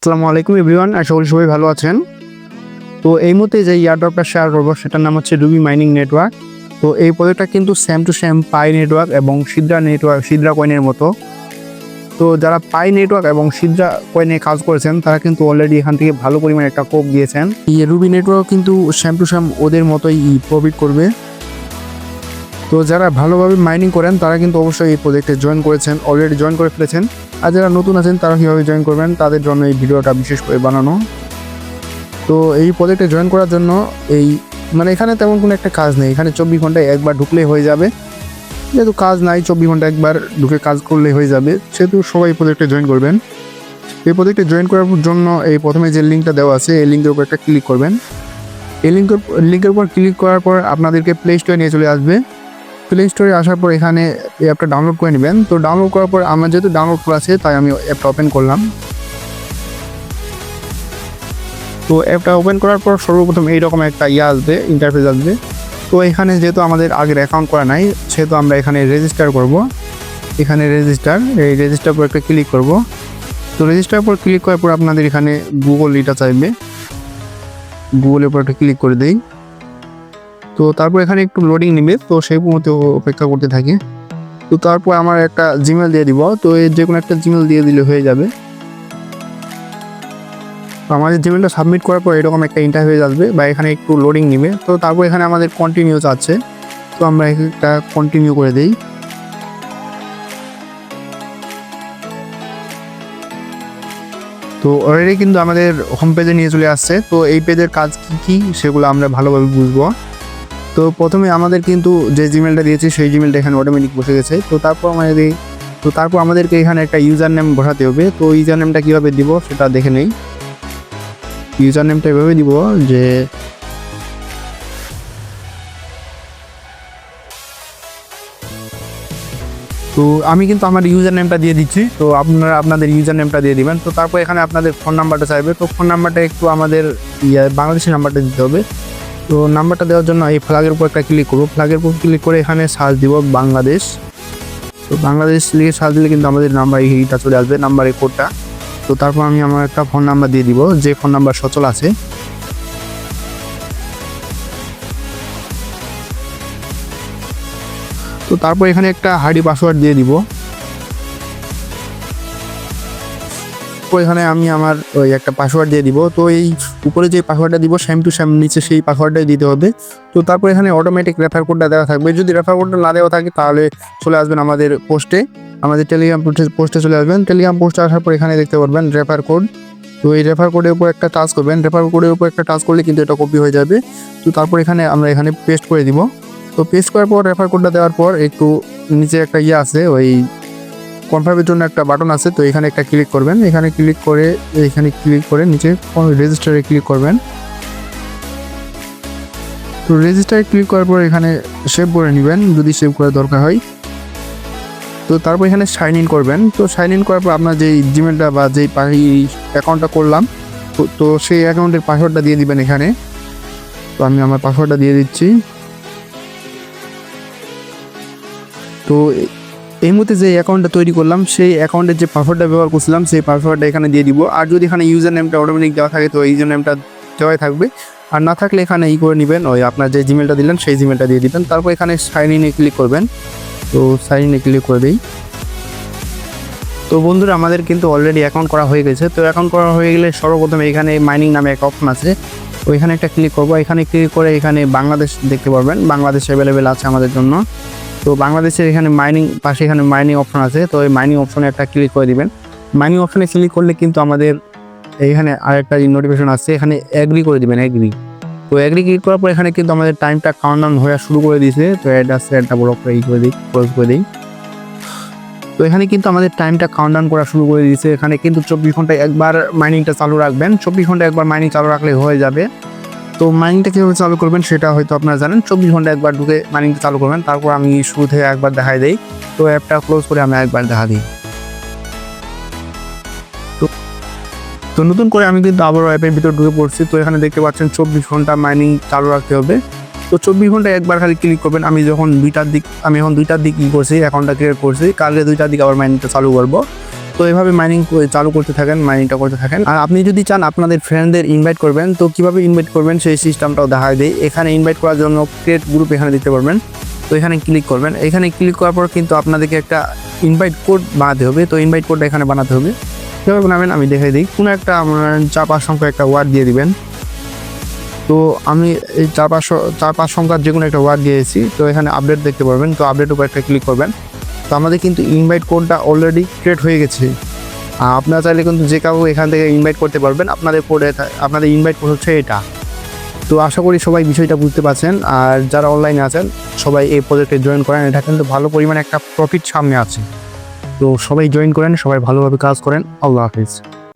আসসালামু আলাইকুম এভরিওয়ান, আশা করি সবাই ভালো আছেন। তো এই মুহূর্তে যে ইয়ারড্রপটা শেয়ার করব, সেটার নাম হচ্ছে রুবি মাইনিং নেটওয়ার্ক তো এই প্রজেক্টটা কিন্তু same to same pi network এবং সিদ্রা নেটওয়ার্ক সিদ্রা কয়েনের মতো। তো যারা পাই নেটওয়ার্ক এবং সিদ্রা কয়েনে কাজ করেছেন, তারা কিন্তু অলরেডি এখান থেকে ভালো পরিমাণে একটা কোপ দিয়েছেন। এই রুবি নেটওয়ার্ক কিন্তু সেম টু সেম ওদের মতোই প্রফিট করবে। তো যারা ভালোভাবে মাইনিং করেন, তারা কিন্তু অবশ্যই এই প্রজেক্টে জয়েন করেছেন অলরেডি জয়েন করে ফেলেছেন। আর যারা নতুন আছেন, তারা কীভাবে জয়েন করবেন, তাদের জন্য এই ভিডিওটা বিশেষ করে বানানো। তো এই প্রজেক্টে জয়েন করার জন্য এই মানে এখানে তেমন কোনো একটা কাজ নেই। এখানে চব্বিশ ঘন্টায় একবার ঢুকলেই হয়ে যাবে। যেহেতু কাজ নাই, চব্বিশ ঘণ্টা একবার ঢুকে কাজ করলেই হয়ে যাবে। সেহেতু সবাই প্রজেক্টে জয়েন করবেন। এই প্রজেক্টে জয়েন করার জন্য এই প্রথমে যে লিঙ্কটা দেওয়া আছে, এই লিঙ্কের উপর একটা ক্লিক করবেন। এই লিঙ্কের লিঙ্কের উপর ক্লিক করার পর আপনাদেরকে প্লে স্টোরে নিয়ে চলে আসবে। প্লে স্টোরে আসার পর এখানে এই অ্যাপটা ডাউনলোড করে নেবেন। তো ডাউনলোড করার পর আমার যেহেতু ডাউনলোড করা আছে, তাই আমি অ্যাপটা ওপেন করলাম। তো অ্যাপটা ওপেন করার পর সর্বপ্রথম এইরকম একটা ইয়ে আসবে ইন্টারফেস আসবে। তো এখানে যেহেতু আমাদের আগের অ্যাকাউন্ট করা নাই, সেহেতু আমরা এখানে রেজিস্টার করব। এখানে রেজিস্টার এই রেজিস্টার পর একটা ক্লিক করব। তো রেজিস্টার পর ক্লিক করার পর আপনাদের এখানে গুগল এটা চাইবে। গুগলের উপর একটা ক্লিক করে দেই। তো তারপর এখানে একটু লোডিং নেবে, তো সেই মতো অপেক্ষা করতে থাকি। তো তারপর আমার একটা জিমেল দিয়ে দিব, তো এই যে কোনো একটা জিমেল দিয়ে দিলে হয়ে যাবে। আমাদের জিমেলটা সাবমিট করার পর এরকম একটা ইন্টারফেস আসবে বা এখানে একটু লোডিং নেবে। তো তারপর এখানে আমাদের কন্টিনিউস আছে। তো আমরা একটা কন্টিনিউ করে দিই। তো অলরেডি কিন্তু আমাদের হোম পেজে নিয়ে চলে আসছে। তো এই পেজের কাজ কী কী সেগুলো আমরা ভালোভাবে বুঝব। তো প্রথমে আমাদের কিন্তু যে জিমেলটা দিয়েছি, সেই জিমেলটা এখানে অটোমেটিক বসে গেছে। তো তারপর আমাদের তো তারপর আমাদেরকে এখানে একটা ইউজার নেম বসাতে হবে। তো ইউজার নেমটা কীভাবে দিব সেটা দেখে নেই। ইউজার নেমটা এভাবে দিব যে তো আমি কিন্তু আমার ইউজার নেমটা দিয়ে দিচ্ছি। তো আপনারা আপনাদের ইউজার নেমটা দিয়ে দিবেন। তো তারপর এখানে আপনাদের ফোন নাম্বারটা চাইবে। তো ফোন নাম্বারটা একটু আমাদের ইয়ে বাংলাদেশের নাম্বারটা দিতে হবে। তো নাম্বারটা দেওয়ার জন্য এই ফ্ল্যাগের উপর একটা ক্লিক করব। ফ্ল্যাগের উপর ক্লিক করে এখানে সার্চ দিব বাংলাদেশ। তো বাংলাদেশ লিখে সার্চ দিলে কিন্তু আমাদের নাম্বার এইটা চলে আসবে নাম্বারের কোডটা তো তারপর আমি আমার একটা ফোন নাম্বার দিয়ে দিব, যে ফোন নাম্বার সচল আছে। তো তারপর এখানে একটা হাইডি পাসওয়ার্ড দিয়ে দিব। তো এখানে আমি আমার ওই একটা পাসওয়ার্ড দিয়ে দিব। তো এই উপরে যে পাসওয়ার্ডটা দিব সেম টু সেম নিচে সেই পাসওয়ার্ডটাই দিতে হবে। তো তারপর এখানে অটোমেটিক রেফার কোডটা দেওয়া থাকবে। যদি রেফার কোডটা না দেওয়া থাকে, তাহলে চলে আসবেন আমাদের পোস্টে আমাদের টেলিগ্রাম পোস্টে চলে আসবেন। টেলিগ্রাম পোস্টে আসার পর এখানে দেখতে পারবেন রেফার কোড তো এই রেফার কোডের উপর একটা টাচ করবেন। রেফার কোডের উপর একটা টাচ করলে কিন্তু এটা কপি হয়ে যাবে। তো তারপর এখানে আমরা এখানে পেস্ট করে দিব। তো পেস্ট করার পর রেফার কোডটা দেওয়ার পর একটু নিচে একটা ইয়ে আছে, ওই কনফার্মের জন্য একটা বাটন আছে, তো এখানে একটা ক্লিক করবেন। এখানে ক্লিক করে, এখানে ক্লিক করে নিচে রেজিস্টারে ক্লিক করবেন। তো রেজিস্টারে ক্লিক করার পর এখানে সেভ করে নেবেন, যদি সেভ করার দরকার হয়। তো তারপর এখানে সাইন ইন করবেন। তো সাইন ইন করার পর আপনার যেই জিমেলটা বা যেই অ্যাকাউন্টটা করলাম, তো- সেই অ্যাকাউন্টের পাসওয়ার্ডটা দিয়ে দিবেন এখানে। তো আমি আমার পাসওয়ার্ডটা দিয়ে দিচ্ছি। তো এই মুহূর্তে যে অ্যাকাউন্টটা তৈরি করলাম, সেই অ্যাকাউন্টের যে পাসওয়ার্ডটা ব্যবহার করছিলাম, সেই পাসওয়ার্ডটা এখানে দিয়ে দিব। আর যদি এখানে ইউজার নেমটা অটোমেটিক দেওয়া থাকে, তো ইউজার নেমটা দেওয়াই থাকবে। আর না থাকলে এখানে ই করে নেবেন, ওই আপনার যে জিমেলটা দিলেন, সেই জিমেলটা দিয়ে দিবেন। তারপর এখানে সাইন ইনে ক্লিক করবেন। তো সাইন ইনে ক্লিক করে দিই। তো বন্ধুরা, আমাদের কিন্তু অলরেডি অ্যাকাউন্ট করা হয়ে গেছে। তো অ্যাকাউন্ট করা হয়ে গেলে সর্বপ্রথম এখানে মাইনিং নামে একটা অপশন আছে। ওইখানে একটা ক্লিক করব। এখানে ক্লিক করে এখানে বাংলাদেশ দেখতে পারবেন। বাংলাদেশ অ্যাভেলেবেল আছে আমাদের জন্য। তো বাংলাদেশের এখানে মাইনিং পাশে এখানে মাইনিং অপশন আছে। তো এই মাইনিং অপশনে একটা ক্লিক করে দিবেন। মাইনিং অপশনে ক্লিক করলে কিন্তু আমাদের এইখানে আরেকটা নোটিফিকেশন আসছে। এখানে অ্যাগ্রি করে দিবেন অ্যাগ্রি তো অ্যাগ্রি ক্লিক করার পর এখানে কিন্তু আমাদের টাইমটা কাউন্ট ডাউন হয়ে শুরু করে দিয়েছে। তো এটা একটা ব্লক করে ই করে দিই ক্লোজ করে দিই। তো এখানে কিন্তু আমাদের টাইমটা কাউন্ট ডাউন করা শুরু করে দিয়েছে। এখানে কিন্তু চব্বিশ ঘন্টায় একবার মাইনিংটা চালু রাখবেন। চব্বিশ ঘণ্টা একবার মাইনিং চালু রাখলে হয়ে যাবে। তো মাইনিংটা কীভাবে চালু করবেন সেটা হয়তো আপনারা জানেন। চব্বিশ ঘণ্টা একবার ঢুকে মাইনিংটা চালু করবেন। তারপর আমি শুরু থেকে একবার দেখাই দিই। তো অ্যাপটা ক্লোজ করে আমি একবার দেখা দিই। তো- নতুন করে আমি কিন্তু আবারও অ্যাপের ভিতর ঢুকে পড়ছি। তো এখানে দেখতে পাচ্ছেন চব্বিশ ঘণ্টা মাইনিং চালু রাখতে হবে। তো চব্বিশ ঘণ্টা একবার খালি ক্লিক করবেন। আমি যখন দুইটার দিক, আমি এখন দুইটার দিক ই করছি অ্যাকাউন্টটা ক্রিয়েট করছি, কালকে দুইটার দিক আবার মাইনিংটা চালু করব। তো এইভাবে মাইনিং চালু করতে থাকেন মাইনিংটা করতে থাকেন। আর আপনি যদি চান আপনাদের ফ্রেন্ডদের ইনভাইট করবেন, তো কীভাবে ইনভাইট করবেন সেই সিস্টেমটাও দেখা দেয় এখানে ইনভাইট করার জন্য ক্রিয়েট গ্রুপ এখানে দিতে পারবেন। তো এখানে ক্লিক করবেন। এখানে ক্লিক করার পর কিন্তু আপনাদেরকে একটা ইনভাইট কোড বানাতে হবে। তো ইনভাইট কোডটা এখানে বানাতে হবে। কীভাবে বানাবেন আমি দেখাই দিই। কোনো একটা চার পাঁচ সংখ্যা একটা ওয়ার্ড দিয়ে দিবেন। তো আমি এই চার পাঁচ চার পাঁচ সংখ্যার যে কোনো একটা ওয়ার্ড দিয়েছি। তো এখানে আপডেট দেখতে পারবেন। তো আপডেট উপর একটা ক্লিক করবেন। তো আমাদের কিন্তু ইনভাইট কোডটা অলরেডি ক্রিয়েট হয়ে গেছে। আপনারা চাইলে কিন্তু যে কাউ এখান থেকে ইনভাইট করতে পারবেন, আপনাদের কোডে আপনাদের ইনভাইট কোড হচ্ছে এটা। তো আশা করি সবাই বিষয়টা বুঝতে পারছেন, আর যারা অনলাইনে আছেন, সবাই এই প্রজেক্টে জয়েন করেন। এটা কিন্তু ভালো পরিমাণে একটা প্রফিট সামনে আছে। তো সবাই জয়েন করেন, সবাই ভালোভাবে কাজ করেন। আল্লাহ হাফিজ।